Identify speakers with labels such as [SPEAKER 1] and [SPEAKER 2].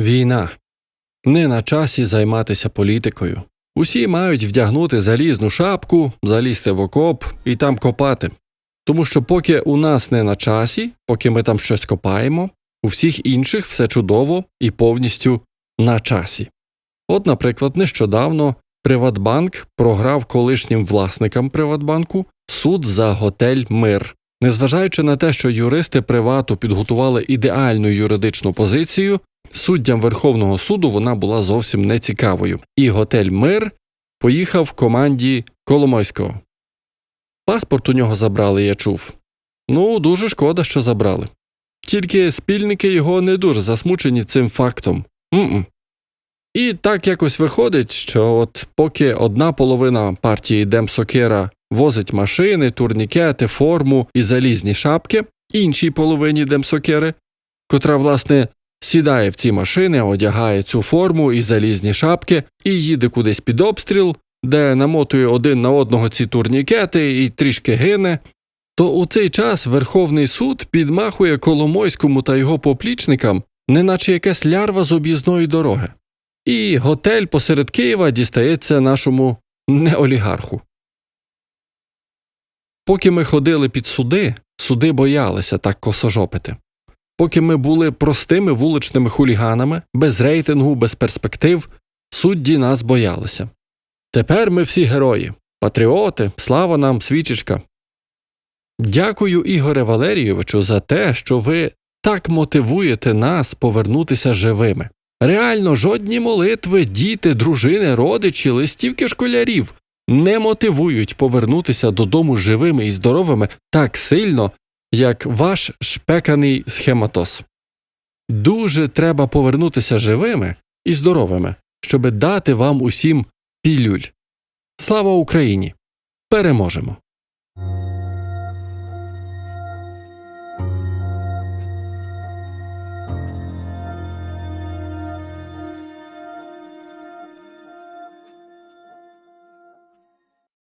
[SPEAKER 1] Війна. Не на часі займатися політикою. Усі мають вдягнути залізну шапку, залізти в окоп і там копати. Тому що поки у нас не на часі, поки ми там щось копаємо, у всіх інших все чудово і повністю на часі. От, наприклад, нещодавно Приватбанк програв колишнім власникам Приватбанку суд за готель Мир. Незважаючи на те, що юристи привату підготували ідеальну юридичну позицію, суддям Верховного суду вона була зовсім не цікавою, і готель Мир поїхав в команді Коломойського. Паспорт у нього забрали, я чув. Ну, дуже шкода, що забрали. Тільки спільники його не дуже засмучені цим фактом. М-м. І так якось виходить, що от поки одна половина партії Демсокера возить машини, турнікети, форму і залізні шапки, іншій половині Демсокери, котра, власне, сідає в ці машини, одягає цю форму і залізні шапки і їде кудись під обстріл, де намотує один на одного ці турнікети і трішки гине, то у цей час Верховний суд підмахує Коломойському та його поплічникам, неначе якась лярва з об'їзної дороги. І готель посеред Києва дістається нашому неолігарху. Поки ми ходили під суди, суди боялися так косожопити. Поки ми були простими вуличними хуліганами, без рейтингу, без перспектив, судді нас боялися. Тепер ми всі герої, патріоти, слава нам, свічечка. Дякую, Ігоре Валерійовичу, за те, що ви так мотивуєте нас повернутися живими. Реально, жодні молитви, діти, дружини, родичі, листівки школярів не мотивують повернутися додому живими і здоровими так сильно, як ваш шпеканий схематоз. Дуже треба повернутися живими і здоровими, щоби дати вам усім пілюль. Слава Україні! Переможемо!